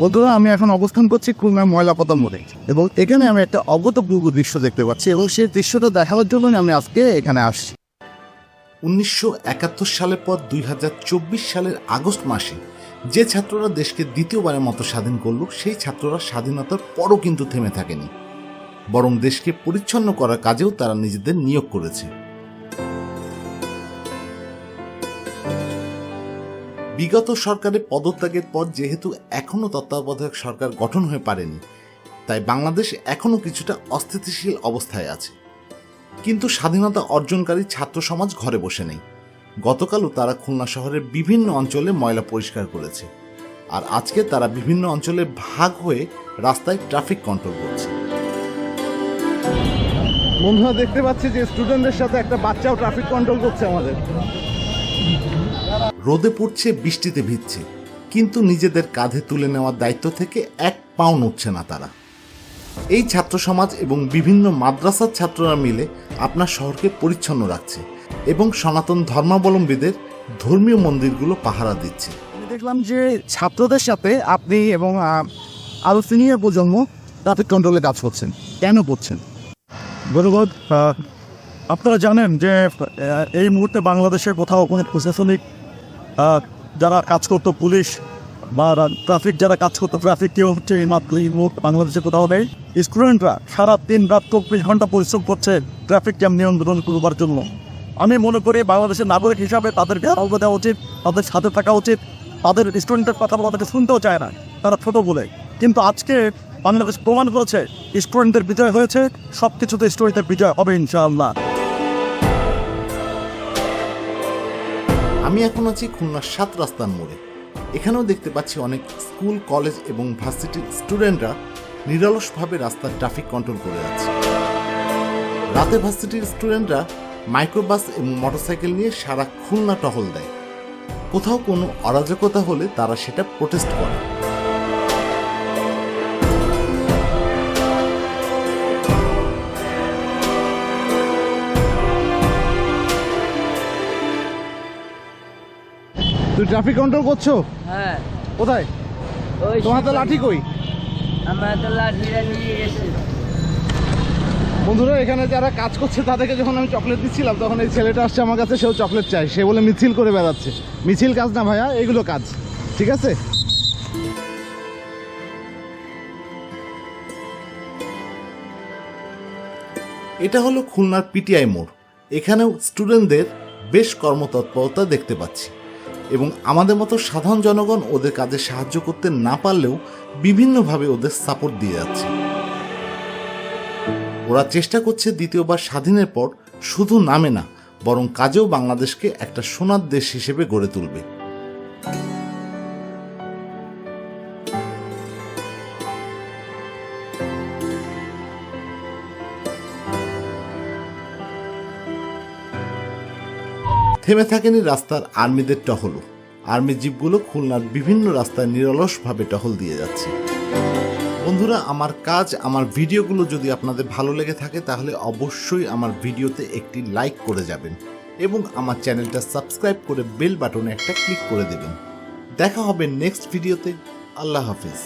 বন্ধুরা আমি এখন অবস্থান করছি খুলনা ময়লাপতন মোড়ে। এবং এখানে আমি একটা অভূতপূর্ব দৃশ্য দেখতে পাচ্ছি এবং সেই দৃশ্যটা দেখানোর জন্য আমি আজকে এখানে আসছি। উনিশশো একাত্তর সালের পর দুই হাজার চব্বিশ সালের আগস্ট মাসে যে ছাত্ররা দেশকে দ্বিতীয়বারের মতো স্বাধীন করল, সেই ছাত্ররা স্বাধীনতার পরও কিন্তু থেমে থাকেনি। বরং দেশকে পরিচ্ছন্ন করার কাজেও তারা নিজেদের নিয়োগ করেছে। বিগত সরকারের পদত্যাগের পর যেহেতু এখনও তত্ত্বাবধায়ক সরকার গঠন হয়ে পারেনি, তাই বাংলাদেশ এখনও কিছুটা অস্থিতিশীল অবস্থায় আছে। কিন্তু স্বাধীনতা অর্জনকারী ছাত্র সমাজ ঘরে বসে নেই। গতকালও তারা খুলনা শহরের বিভিন্ন অঞ্চলে ময়লা পরিষ্কার করেছে, আর আজকে তারা বিভিন্ন অঞ্চলে ভাগ হয়ে রাস্তায় ট্রাফিক কন্ট্রোল করছে। বন্ধুরা, দেখতে পাচ্ছি যে স্টুডেন্টদের সাথে একটা বাচ্চাও ট্রাফিক কন্ট্রোল করছে আমাদের। রোদে পড়ছে বৃষ্টিতে ভিজছে। কিন্তু নিজেদের কাঁধে তুলে নেওয়ার দায়িত্ব থেকে এক পাও নড়ছে না তারা। এই ছাত্র সমাজ এবং বিভিন্ন মাদ্রাসার ছাত্ররা মিলে আপনার শহরকে পরিচ্ছন্ন রাখছে এবং সনাতন ধর্মাবলম্বীদের ধর্মীয় মন্দিরগুলো পাহারা দিচ্ছে। দেখলাম যে ছাত্রদের সাথে আপনি এবং আরও সিনিয়র প্রজন্ম ট্রাফিক কন্ট্রোলে কাজ করছেন। কেন করছেন ধন্যবাদ আপনারা জানেন যে এই মুহূর্তে বাংলাদেশের কোথাও কোনো প্রশাসনিক যারা কাজ করতো পুলিশ বা ট্রাফিক, যারা কাজ করতো ট্রাফিক, কেউ হচ্ছে এই মাত্র এই মুহূর্তে বাংলাদেশে কোথাও নেই। স্টুডেন্টরা সারা দিন রাত চব্বিশ ঘণ্টা পরিশ্রম করছে ট্রাফিক জ্যাম নিয়ন্ত্রণ করবার জন্য। আমি মনে করি বাংলাদেশের নাগরিক হিসাবে তাদেরকে আহ্বান দেওয়া উচিত, তাদের সাথে থাকা উচিত, তাদের স্টুডেন্টের কথা তাদেরকে শুনতেও চায় না, তারা ছোট বলে। কিন্তু আজকে বাংলাদেশ প্রমাণ করেছে, স্টুডেন্টদের বিজয় হয়েছে সব কিছুতে স্টুডেন্টের বিজয় হবে ইনশাআল্লাহ। আমি এখন আছি খুলনার সাত রাস্তার মোড়ে। এখানেও দেখতে পাচ্ছি অনেক স্কুল, কলেজ এবং ভার্সিটির স্টুডেন্টরা নিরলসভাবে রাস্তার ট্রাফিক কন্ট্রোল করে যাচ্ছে রাতে ভার্সিটির স্টুডেন্টরা মাইক্রোবাস এবং মোটরসাইকেল নিয়ে সারা খুলনা টহল দেয়। কোথাও কোনো অরাজকতা হলে তারা সেটা প্রোটেস্ট করে। তুই ট্রাফিক কন্ট্রোল করছ? হ্যাঁ। কোথায়? ওই তোমার তো লাঠি কই? আমার তো লাঠিটা নিয়ে গেছে। বন্ধুরা এখানে যারা কাজ করছে তাদেরকে যখন আমি চকলেট দিচ্ছিলাম তখন এই ছেলেটা আসছে আমার কাছে সেও চকলেট চাই সে বলে মিছিল করে বেড়াচ্ছে। মিছিল কাজ না ভাইয়া এগুলো কাজ। ঠিক আছে? এটা হলো খুলনার পিটিআই মোড়। এখানেও স্টুডেন্টদের বেশ কর্মতৎপরতা দেখতে পাচ্ছি। এবং আমাদের মতো সাধারণ জনগণ ওদের কাজে সাহায্য করতে না পারলেও বিভিন্নভাবে ওদের সাপোর্ট দিয়ে যাচ্ছে। ওরা চেষ্টা করছে দ্বিতীয়বার স্বাধীনের পর শুধু নামে না, বরং কাজেও বাংলাদেশকে একটা সোনার দেশ হিসেবে গড়ে তুলবে। থেমে থাকেনি রাস্তার আর্মিদের টহলও আর্মি জিপগুলো খুলনার বিভিন্ন রাস্তায় নিরলসভাবে টহল দিয়ে যাচ্ছে। বন্ধুরা, আমার কাজ, আমার ভিডিওগুলো যদি আপনাদের ভালো লেগে থাকে, তাহলে অবশ্যই আমার ভিডিওতে একটি লাইক করে যাবেন এবং আমার চ্যানেলটা সাবস্ক্রাইব করে বেল বাটনে একটা ক্লিক করে দেবেন। দেখা হবে নেক্সট ভিডিওতে। আল্লাহ হাফিজ।